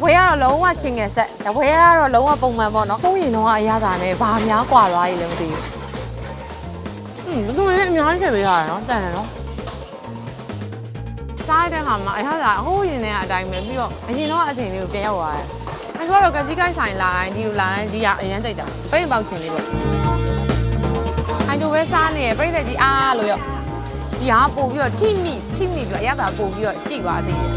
ပွဲကတော့လုံးဝချင်းငယ်ဆက်တပွဲကတော့လုံးဝပုံမှန်ပေါ့နော်ဖုန်းရင်တော့အရသာနဲ့ဘာများกว่าသွားရည်လည်းမသိဘူးอืมဘယ်သူလဲအများကြီးထည့်ပေးရတယ်နော်တန်တယ်နော်စားတဲ့ခါမှာအရသာအဟိုးရင်ထဲကအတိုင်းပဲပြီးတော့အရင်တော့အချိန်လေးကိုပြန်ရောက်သွားတယ်အဲဆိုတော့ကကြီးကိုက်ဆိုင်လာတိုင်းဒီလိုလာတိုင်းဒီကအရန်ကြိုက်တာပိတ်ပေါက်ချင်လေးပေါ့အိုင်တိုပဲစားနေရပြိတ္တကြီးအားလို့ရောဒီဟာပို့ပြီးတော့ထိမိထိမိပြီးတော့အရသာပို့ပြီးတော့ရှိသွားစေတယ်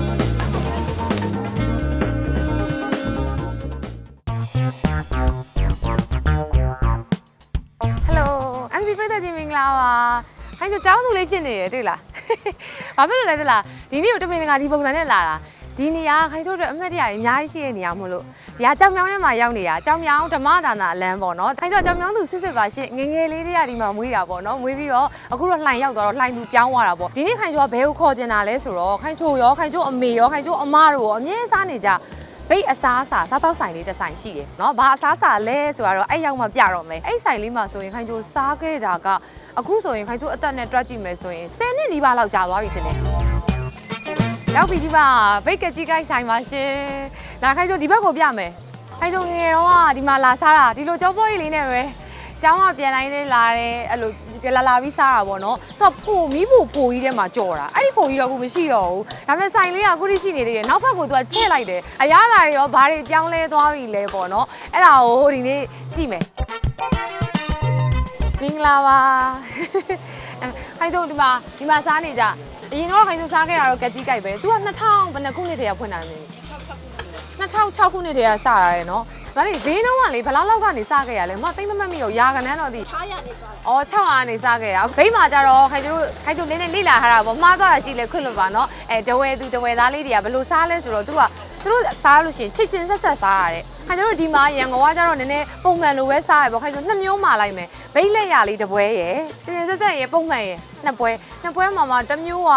MC ပြည့်တဲ့ကြီးမင်္ဂလာပါ။ဟိုင်းကျောင်းသူလေးဖြစ်နေရတွေ့လား။ဘာဖြစ်လို့လဲသလားဒီနေ့ကိုတမင်တကာဒီပုံစံနဲ့လာတာဒီနေရာခိုင်ချိုးအတွက်အမှတ်တရအများကြီးရှိတဲ့နေရာမို့လို့ဒီကကြောင်မြောင်းထဲမှာရောက်နေတာကြောင်မြောင်းဓမ္မဒါနာလမ်းပေါ့နော်ခိုင်ချိုးကြောင်မြောင်းသူစစ်စစ်ပါရှင့်ငယ်ငယ်လေးတွေကဒီမှာမွေးတာပေါ့နော်မွေးပြီးတော့အခုတော့လှိုင်ရောက်သွားတော့လှိုင်သူပြောင်းသွားတာပေါ့ဒီနေ့ခိုင်ချိုးကဘဲကိုခေါ်ကျင်တာလဲဆိုတော့ခိုင်ချိုးရောခိုင်ချိုးအမေရောခိုင်ချိုးအမတို့ရောအမြဲစားနေကြ ဘိတ်အစားအစာစားတော့ဆိုင်လေးတစ်ဆိုင်ရှိတယ်เนาะဘာအစားအစာလဲဆိုတော့အဲ့ရောက်မှပြတော့မယ်အဲ့ဆိုင်လေးမှာဆိုရင်ခိုင်ချိုးစားခဲ့တာကအခုဆိုရင်ခိုင်ချိုးအသက်နဲ့တွက်ကြည့်မယ်ဆိုရင်10နှစ်နီးပါးလောက်ကြာသွားပြီထင်တယ် ရောက်ပြီဒီမှာဘိတ်ကကြီးကိုက်ဆိုင်ပါရှင်။လာခိုင်းချိုဒီဘက်ကိုပြမယ်။ခိုင်းချိုငယ်တော့ကဒီမှာလာစားတာဒီလိုကြောပေါ်ရီလေးနဲ့ပဲ။ကျောင်းကပြန်တိုင်းလေးလာတယ်အဲ့လို လာလာပြီးစားတာပေါ့နော်။တော့ဖိုမီးဖိုဖိုကြီးထဲမှာကြော်တာ။အဲ့ဒီဖိုကြီးတော့အခုမရှိတော့ဘူး။ဒါပေမဲ့ဆိုင်လေးကအခုထိရှိနေသေးတယ်။နောက်ဘက်ကိုသူကချဲ့လိုက်တယ်။အရသာတွေရောဘာတွေပြောင်းလဲသွားပြီလဲပေါ့နော်။အဲ့ဒါကိုဒီနေ့ကြည့်မယ်။မင်္ဂလာပါ။ခိုင်းချိုဒီမှာဒီမှာစားနေကြ။အရင်တော့ခိုင်စစားခဲ့တာတော့ကက်ကြီးကြိုက်ပဲ။ तू က2000ဘယ်နှစ်ခုနှစ်တည်းကဖွင့်တာလဲ။2006ခုနှစ်တည်းကစတာရယ်နော်။ ဒါလေဈေးနှုန်းကလေဘယ်လောက်လောက်ကနေစခဲ့ရလဲ။မသိမမတ်မိကိုရာကန်တန်းတော့ဒီ600နေသွား။အော်600ကနေစခဲ့ရ။ဘိတ်မှာကြတော့ခိုင်တို့ခိုင်တို့လေးနဲ့လိလာထားတာပေါ့။မှားသွားတာရှိလဲခွင့်လွတ်ပါနော်။အဲတဝဲသူတဝဲသားလေးတွေကဘယ်လိုစားလဲဆိုတော့ तू ကသူတို့စားလို့ရှိရင်ချစ်ချင်းဆက်ဆက်စားရတယ်။ခိုင်တို့ဒီမှာရန်ကုန်ကကြတော့နည်းနည်းပုံမှန်လိုပဲစားရပေါ့။ခိုင်တို့နှစ်မျိုးမှလိုက်မယ်။ဘိတ်လက်ရလေးတစ်ပွဲရယ်။ချစ်ချင်းဆက်ဆက်ရယ်ပုံမှန်ရယ်နှစ်ပွဲနှစ်ပွဲမှာမှတစ်မျိုးက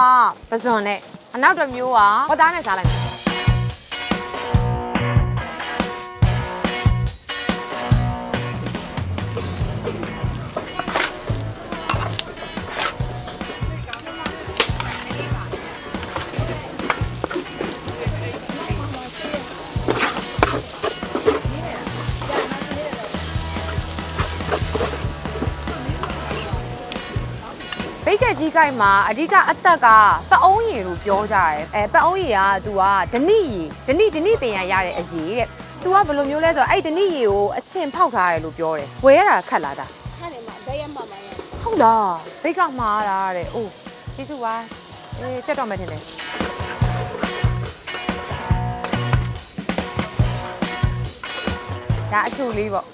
ပဇွန်နဲ့အနောက်တစ်မျိုးကဟောသားနဲ့စားလိုက်မယ် ရိတ်ကက်ကြီးကိုက်မှာအဓိကအသက်ကပအုံးရည်ကိုပြောကြတယ်အဲပအုံးရည်ကသူကဓနိရည်ဓနိဓနိပင်ရရတဲ့အရည်တဲ့သူကဘယ်လိုမျိုးလဲဆိုတော့အဲ့ဓနိရည်ကိုအချင်ဖောက်ထားတယ်လို့ပြောတယ်ဝယ်ရတာခက်လာတာခက်တယ်မှာဘယ်ရမှာမလဲဟုတ်လားဘိတ်ကမှားတာတဲ့အိုးကျေးဇူးပါအေးချက်တော့မယ်ထင်တယ်ဒါအချူလေးပေါ့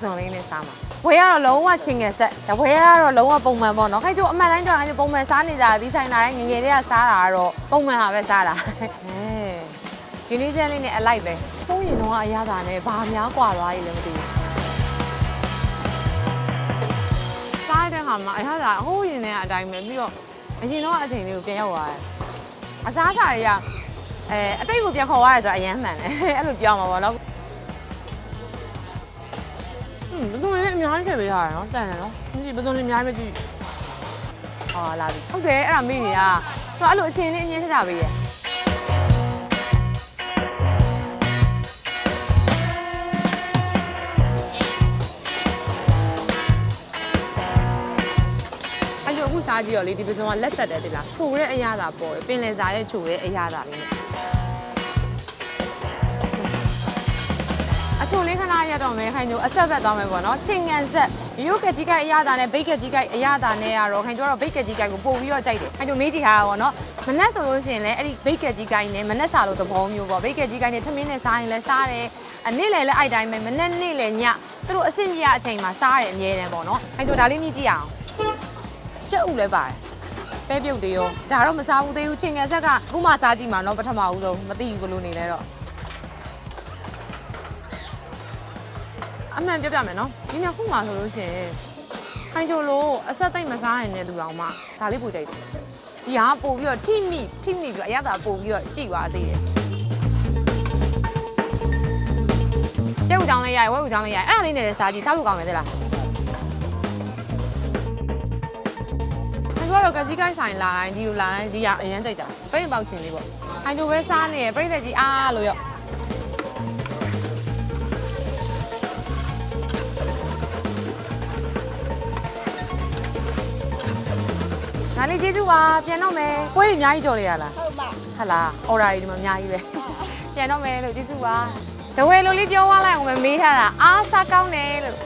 စုံလေးနဲ့စားမှာဘွဲကတော့လုံးဝချင်းငယ်ဆက်ဒါဘွဲကတော့လုံးဝပုံမှန်ပေါ့နော်ခိုင်ကျိုအမှန်တိုင်းကြောင့်ခိုင်ကျိုပုံမှန်စားနေကြဒီဆိုင်လာတိုင်းငယ်ငယ်လေးကစားတာကတော့ပုံမှန်ဟာပဲစားတာအဲယူနီချန်လေးနဲ့အလိုက်ပဲဖုန်းရင်တော့အရသာနဲ့ဘာများกว่าသွားရည်လည်းမသိဘူး စားတဲ့ခါမှာအရသာအဟိုးရင်ထဲကအတိုင်းပဲပြီးတော့အရင်တော့အချိန်လေးကိုပြန်ရောက်သွားတယ်အစားအစာတွေကအဲအတိတ်ကိုပြန်ခေါ်သွားရဆိုတော့အရန်မှန်တယ်အဲ့လိုပြောမှာပေါ့နော် ဟွန်းဘယ်သူလဲအများကြီးထည့်ပေးရတယ်နော်တန်တယ်နော်မရှိဘယ်သူလဲအများကြီးပဲကြည့်ဟာလာပြီဟုတ်တယ်အဲ့ဒါမေ့နေတာသူအဲ့လိုအချိန်လေးအမြင်ချက်ကြပေးရဲ့အဲ့လိုအခုစားကြည့်တော့လေဒီပစုံကလက်သက်တယ်တိလားချိုတဲ့အရာသာပေါ်တယ်ပင်လယ်စာရဲ့ချိုတဲ့အရာသာလေးနဲ့ အချိုလေးခဏရတော့မယ်ခိုင်တို့အဆက်ဘက်သွားမယ်ပေါ့နော်ချင်းငံဆက်ရိုးကကြီးကိုက်အရသာနဲ့ဘိတ်ကကြီးကိုက်အရသာနဲ့ကတော့ခိုင်တို့ကတော့ဘိတ်ကကြီးကိုက်ကိုပို့ပြီးတော့ကြိုက်တယ်ခိုင်တို့မေးကြည့်ထားတာပေါ့နော်မနက်ဆိုလို့ရှိရင်လည်းအဲ့ဒီဘိတ်ကကြီးကိုက်နဲ့မနက်စာလို့သဘောမျိုးပေါ့ဘိတ်ကကြီးကိုက်နဲ့ထမင်းနဲ့စားရင်လည်းစားတယ်အနေ့လည်းလည်းအဲ့တိုင်းပဲမနက်နေ့လည်းညသူတို့အဆင်ပြေအချိန်မှာစားတယ်အမြဲတမ်းပေါ့နော်ခိုင်တို့ဒါလေးမြည်ကြည့်အောင်ကြက်ဥလည်းပါတယ်ပဲပြုတ်တွေရောဒါတော့မစားဘူးသေးဘူးချင်းငံဆက်ကအခုမှစားကြည့်မှာနော်ပထမဦးဆုံးမသိဘူးဘယ်လိုနေလဲတော့ မှန်ပြောပြမယ်နော်ဒီနေ့ခုမှဆိုလို့ရှိရင်ခိုင်ချိုလို့အဆက်သိမ့်မစားရင်လည်းသူတော်မှဒါလေးပို့ကြိုက်တယ်ဒီဟာပို့ပြီးတော့ထိမိထိမိပြီးတော့အရသာပို့ပြီးတော့ရှိသွားစေတယ်ကျုပ်ကြောင်လေးရိုက်ဝဲဦးကြောင်လေးရိုက်အဲ့ဒါလေးနဲ့လည်းစားကြည့်စားဖို့ကောင်းမယ်သလားခိုင်ချိုကတော့ကကြီးကိုက်ဆိုင်လာတိုင်းဒီလိုလာတိုင်းဒီကအရန်ကြိုက်တာပိတ်ပေါက်ချင်လေးပေါ့ခိုင်ချိုပဲစားနေရပြိတ္တကြီးအားလို့ရော ငါလေးကျေးဇူးပါပြန်တော့မယ်ပွဲတွေအများကြီးကြော်နေရလားဟုတ်ပါဟတ်လားအော်ဒါတွေဒီမှာအများကြီးပဲပြန်တော့မယ်လို့ကျေးဇူးပါတဝဲလိုလေးပြောသွားလိုက်အောင်ပဲမေးထားတာအားစားကောင်းတယ်လို့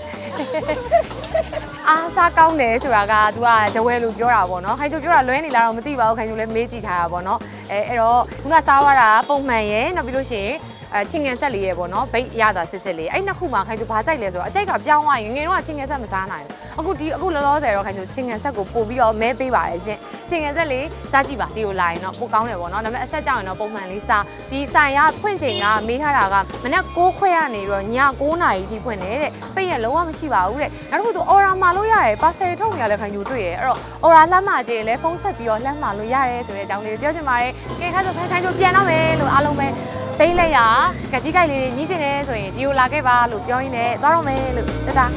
အားစားကောင်းတယ်ဆိုတာက तू ကတဝဲလိုပြောတာပေါ့နော်ခိုင်ချိုပြောတာလွဲနေလားတော့မသိပါဘူးခိုင်ချိုလည်းမေးကြည့်ထားတာပေါ့နော်အဲအဲ့တော့ခုနစားသွားတာပုံမှန်ရယ်နောက်ပြီးလို့ရှိရင်အဲချင်းငန်ဆက်လေးရယ်ပေါ့နော်ဘိတ်ရတာစစ်စစ်လေးအဲ့နှစ်ခုမှခိုင်ချိုဘာကြိုက်လဲဆိုတော့အကြိုက်ကပြောင်းသွားရင်ငယ်တော့ချင်းငန်ဆက်မစားနိုင်ဘူး အခုဒီအခုလောလောဆယ်တော့ခိုင်ချိုချင်းငန်ဆက်ကိုပို့ပြီးတော့မဲပေးပါတယ်ရှင်ချင်းငန်ဆက်လေးစားကြည့်ပါဒီကိုလာရင်တော့ပိုကောင်းတယ်ပေါ့နော်ဒါပေမဲ့အဆက်ကြောင်ရင်တော့ပုံမှန်လေးစားဒီဆိုင်ကဖွင့်ချိန်ကမေးထားတာကမနက်6ခွဲကနေပြီးတော့ည9နာရီထိဖွင့်တယ်တဲ့ပိတ်ရလုံးဝမရှိပါဘူးတဲ့နောက်တစ်ခုသူ order မှာလို့ရတယ်ပါဆယ်ထုတ်နေရလဲခိုင်ချိုတွေ့ရအဲ့တော့ order လမ်းမှာကြည့်ရင်လည်းဖုန်းဆက်ပြီးတော့လမ်းမှာလို့ရတယ်ဆိုတဲ့အကြောင်းလေးကိုပြောချင်ပါတယ်ကဲခါဆိုခိုင်ချိုပြန်တော့မယ်လို့အားလုံးပဲပိတ်လိုက်ရကကြီးကြိုက်လေးညှိချင်တယ်ဆိုရင်ဒီကိုလာခဲ့ပါလို့ပြောရင်းနဲ့သွားတော့မယ်လို့တတာ